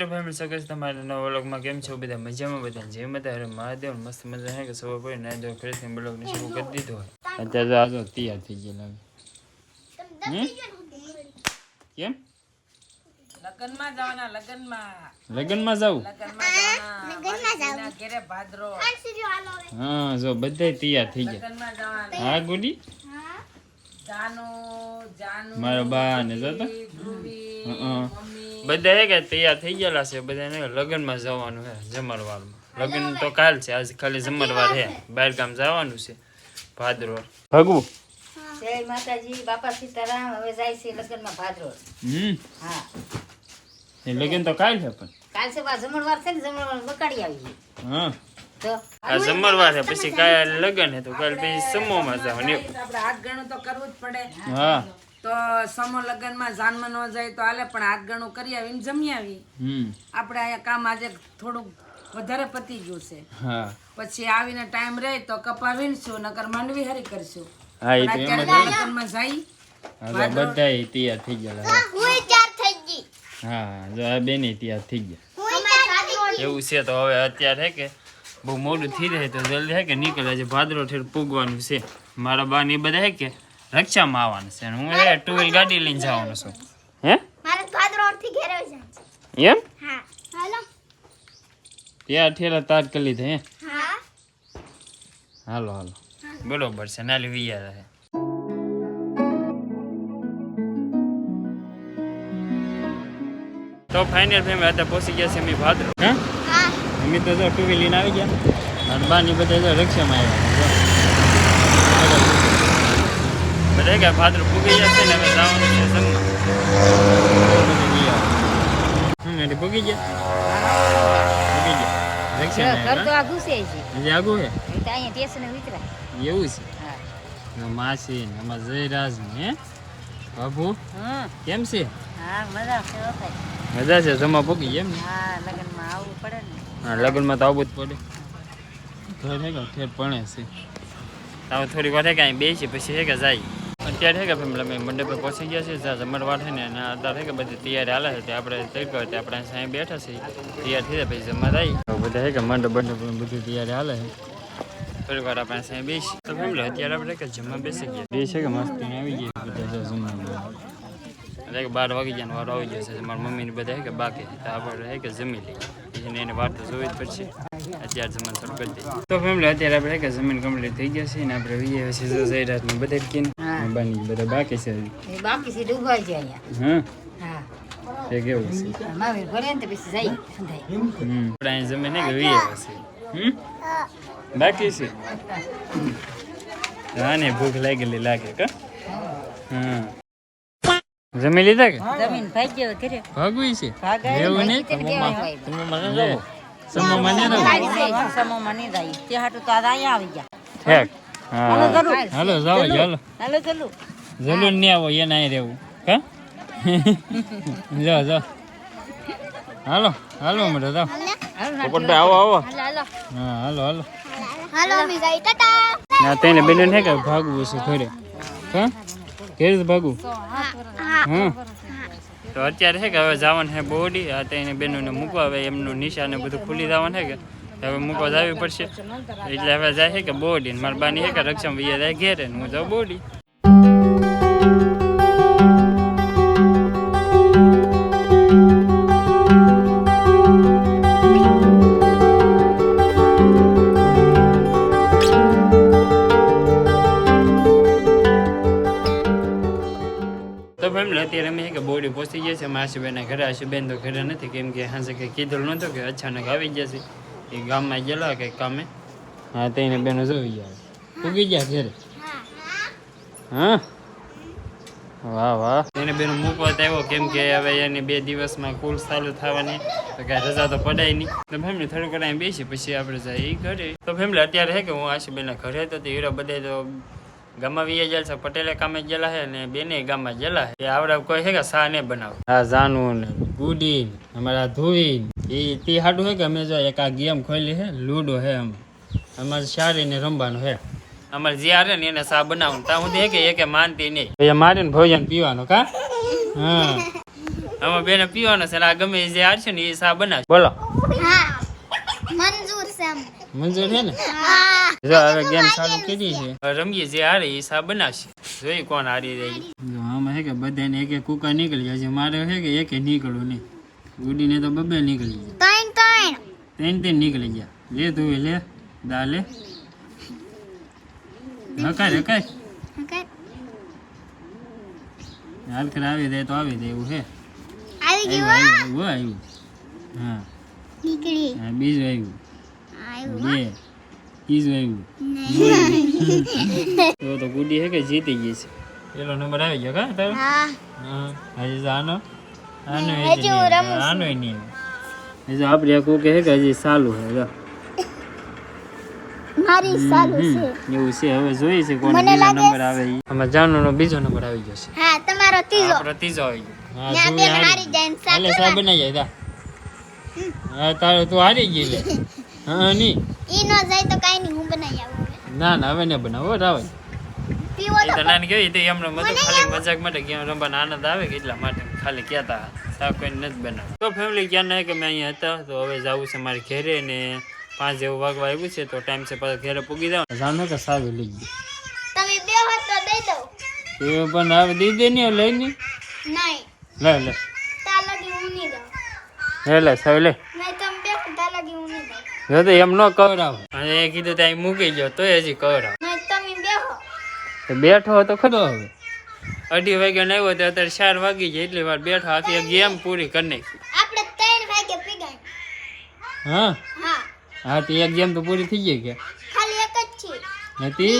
YouTube family સગસ તમારા નવા વ્લોગમાં. કેમ છો બધા? મજામાં બધા? જે માતા અરે મહાદેવ મસ્ત મજા. હે કે સવાર પડી ના દો ફરીથી બ્લોગને શરૂ કરી દીધો હોય. અત્યારે તો આજો તૈયાર થઈ ગયા લાગે કેમ? લગ્નમાં જવાના લગ્નમાં. લગ્નમાં જાવું? લગ્નમાં જવાના. ભાદરો. હા જો બધાય તૈયાર થઈ ગયા. હા ગુડી? જાનુ જાનુ મારા બા ને જતો. હં. બધા હે કે તૈયાર થઈ ગયેલા છે બધાને લગ્નમાં જવાનું છે જમરવારમાં લગ્ન તો કાલ છે આજ ખાલી જમણવાર છે બહાર ગામ જવાનું છે ભાદરો ભગવું જય માતાજી બાપા સીતારામ હવે જાય છે લગ્નમાં ભાદરો હમ. હા. એ લગ્ન તો કાલ છે પણ. કાલ છે જમણવાર છે ને જમણવાર બકાડી આવી હા. આ જમણવાર છે પછી કાલ લગ્ન હે તો કાલ પછી સમોમાં જવાનું. આપણે હાથ ગણું તો કરવું જ પડે. હા. તો સમો લગ્નમાં જાનમાં ન જાય તો હાલે પણ હાથ ગણું કરી આવીને જમી આવી. હમ. આપણે અહીંયા કામ આજે થોડુંક વધારે પતી ગયું છે. પછી આવીને ટાઈમ રહે તો કપા વીણશું નકર માંડવી હરી કરશું. હા એ તો એમ જ તો હવે બધા તૈયાર થઈ. હા જો આ બેને તૈયાર થઈ ગયા. એવું છે તો હવે અત્યારે હે કે બહુ મોડું થઈ જાય તો જલ્દી હે કે નીકળે. છે ભાદરો ઠેર પૂગવાનું છે. મારા બા ને એ બધા હે કે રક્ષામાં આવવાનું છે. હું હે ટુ વ્હીલ ગાડી લઈને જવાનો છું. હે? મારે ભાદરોડથી ઘેરે જાય એમ? હા. હાલો. ત્યાં ઠેલા તાર કરી લીધા હે? હા. હાલો હાલો. બરોબર છે નાલી વિયા રહે. તો ફાઇનલ ફેમ અત્યારે પહોંચી ગયા છે અમે ભાદર. હે? અમે તો જો ટુ વ્હીલ લઈને આવી ગયા. અને બાની બધા જો રક્ષામાં આવ્યા. બધા કે ભાદરો પૂગી જશે ને હવે જવાનું છે સંગમાં પૂગી ગયા. ઘર તો આવ્યા, છે. હજી અહીંયા ઉતરાય એવું છે? હા. માસી ને અમાર જયરાજ ને? બાબુ કેમ છે? હા મજા છે મજા છે જમા એમ ને? હા લગ્નમાં આવવું પડે ને. હા લગ્નમાં તો આવવું જ પડે. ઘર કે ઠેર પણે છે. તાવ થોડી વાર અહીં બેસી પછી હે કે જાય. અત્યારે થાય કે ફેમિલી અમે પહોંચી ગયા છે જ્યાં જમણવાર છે ને અને અત્યારે હે કે બધી તૈયારી હાલે છે. આપણે તડકો તે આપણે સાંઈ બેઠા છીએ. તૈયાર થઈ જાય પછી જમવા થાય બધા હે કે મંડપ મંડપ બધી તૈયારી હાલે છે. આપણે સાંઈ બેસી. તો ફેમિલી અત્યારે આપણે કે જમવા બેસી ગયા. બે છે કે મસ્તી આવી ગઈ બધા જમવા. કે બાર વાગી ગયા વારો આવી જશે મારા મમ્મીને બધા કે બાકી છે. તો આપણે કે જમી લઈએ. એને વાત તો જોવી જ પડશે. અત્યારે જમવાનું શરૂ તો ફેમિલી, અત્યારે આપણે કે જમીન કમ્પ્લીટ થઈ ગયા છે ને આપણે વીએ છે જો જઈ રાતનું બધા હા. બાની બધા બાકી છે. એ બાકી છે ડૂબાઈ જાય હા હા તે કેવું છે મામી ભરે ને પછી જાય હમ બાકી છે હા ને ભૂખ લાગેલી લાગે કા હા જમી લીધા કે જમીન ભાઈ ગયો ઘરે ભાગવી છે એવું નહીં કીધું કેવાય ભાઈ. લે સમોમાં નહીં જાય સમોમાં નહીં જાય તે હાટું તો આ આવી ગયા ઠેક હાલો હા હાલો જાઓ ચાલો. હાલો ચલો. જરૂર નહીં આવો એ અહીં રહેવું. હા? જાઓ જાઓ હાલો હાલો મને જાઓ. પોપટભાઈ આવો આવો. હા હાલો હાલો. હાલો મી જાય ટાટા. ના તેને બેન હે કે ભાગવું છે ઘરે? હા? ઘરે જ ભાગવું? હા તો અત્યારે છે કે હવે જવાનું છે બોડી આ તેને બેનોને મૂકવા હવે એમનું નિશાને બધું ખુલી જવાનું છે કે? હવે મૂકવા જવી પડશે. એટલે હવે જાય છે કે બોડી મારા બાની કે રક્ષમ વૈયા જાય ઘેરે હું જાઉં બોડી. અત્યારે અમે કે બોડી પહોંચી ગયા છે. અમે આશુબેનના ઘરે આશુબેન તો ઘરે નથી. કેમ કે હાંસે કે કીધું નહોતું કે અચાનક આવી છે. એ ગામમાં ગયેલા કે કામે? હા તેને બેનો જોઈ ગયા. ઉગી ગયા ઘરે? હા? વાહ વાહ. એને બેનો મૂકવા તો આવ્યો કેમ કે હવે એને બે દિવસમાં કુલ ચાલુ થવાની. તો કાંઈ રજા તો પડાય નહીં. તો ફેમિલી થોડુંક ટાઈમ બેસી પછી આપણે જઈએ ઘરે. તો ફેમિલી અત્યારે હે કે હું આશુબેનના ઘરે હતો. તો હીરો બધા તો ગામમાં વીએ છે. પટેલે કામે જેલા છે ને બેને ગામમાં જેલા છે. આવડે કોઈ છે કે સા ને બનાવ? આ જાનું ને ગુડી અમારા ધોઈ એ તે હાડું છે કે અમે જો એક આ ગેમ ખોલી છે લૂડો છે અમે અમારે સારી ને રમવાનું છે અમારે જે હારે ને એને સા બનાવવાનું. ત્યાં સુધી કે એકે માનતી નહીં. એ મારીને ભોજન પીવાનું કા? હા. આમાં બેને પીવાનું છે આ ગમે એ જે આરશે ને એ સા બનાવ બોલો. મંજૂર છે છે ને જો હવે ગેમ ચાલુ કરી છે. રમીએ જે હારે એ સા બનાવશે. જોઈ કોણ હારી રહી. આમાં છે કે બધાને એક એક કુકા નીકળી જાય. છે મારે છે કે એક નીકળવું નહીં. ગુડીને તો બબે નીકળી જાય ત્રણ ત્રણ. ત્રણ ત્રણ નીકળી ગયા. લે તું લે દા લે. હકાય હકાય. હાલ ખરે આવી દે તો આવી જાય એવું છે. આવી આવ્યું ગયું આવ્યું. હા. નીકળી. હા બીજું આવ્યું. આવ્યું બે ત્રીજું તો તો ગુડી છે કે જીતી ગઈ છે. પેલો નંબર આવી ગયો કા તારો? હા. હા. હજી આનો? આનો હજી હજી હું નહીં રમું છું. આનો નહીં હજી આપણે આ કુકે છે કે હજી ચાલુ છે જો મારી સાલું છે. એવું છે હવે જોઈએ છે કોનો બીજો નંબર આવે ઈ. આમાં જાનુનો બીજો નંબર આવી ગયો છે. હા તમારો ત્રીજો. આપણો ત્રીજો આવી ગયો. હા તું હારી હારી જાય ને હાલે સા બનાવી જાય હા તારે તું હારી ગઈ લે. હા નહીં. ઈ નો જાય તો કાઈ નહીં હું બનાવી આવું ના ના હવે ને બનાવો રાવલ પીવો એ તો તો નાની કેવી હતી એમને મતો ખાલી મજાક માટે ગેમ રમવાનો આનંદ આવે કે એટલા માટે ખાલી કહેતા સા કોઈ નથી બનાવ તો ફેમિલી ક્યાં ના કે મેં અહીંયા હતા તો હવે જવું છે મારે ઘેરે ને પાંચ જેવું વાગવા આવ્યું છે તો ટાઈમ છે પાછા ઘેરે પૂગી જાવ જાણો કે સારું લઈ ગયું તમે બે તો દઈ એ પણ હવે દી દે નહીં લઈ નહીં. નહીં લે. લે તા હું નહીં દઉં. લે લે સાવી લે નહીં તમે બે હોત તા લગી હું નહીં દઉં જો તો એમ ન કવરાવ. અને એ કીધું ત્યાં મૂકી ગયો તો હજી કવરાવ. તો બેઠો હતો ખરો હવે. અઢી વાગ્યા નહીં હોય તો અત્યારે ચાર વાગી જાય એટલી વાર બેઠો આખી ગેમ પૂરી કરી નાખી. આપણે ત્રણ વાગે પીગાય હા? હા. તો એક ગેમ તો પૂરી થઈ ગઈ કે? ખાલી એક જ છે. નથી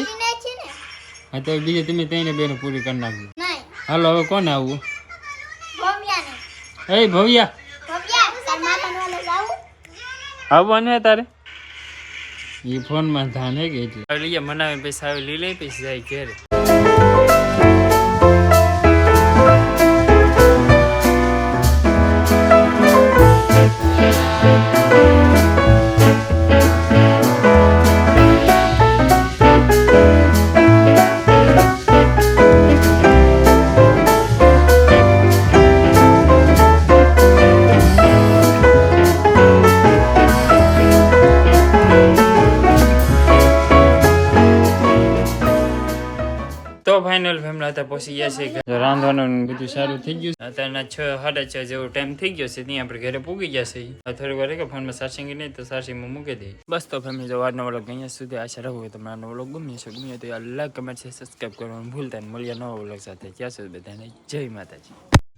હા તો બીજે તમે ત્રણે બેનો પૂરી કરી નાખજો. હાલો હવે કોને આવવું ભવ્યા એ ભવ્યા. આવવાનું હે તારે? એ ફોનમાં ધાન હે કે એટલે. લઈએ મનાવીને પૈસા આવી લઈ લઈ પછી જાય ઘેરે. તો ફાઇનલ ફેમિલી હતા પહોંચી ગયા છે. રાંધવાનું બધું સારું થઈ ગયું છે. અત્યારના છ સાડા છ જેવો ટાઈમ થઈ ગયો છે ત્યાં આપણે ઘરે પૂગી ગયા છે થોડી વાર કે ફોનમાં ચાર્જિંગ નહીં તો ચાર્જિંગમાં મૂકી દઈએ બસ તો ફેમિલી જો વારનો વ્લોગ અહીંયા સુધી આશા રાખું તો તમને આજનો વ્લોગ ગમ્યો છે ગમ્યો તો અલગ કમેન્ટ છે સબસ્ક્રાઈબ કરવાનું ભૂલતા મળ્યા નવા વ્લોગ સાથે ત્યાં સુધી બધાને જય માતાજી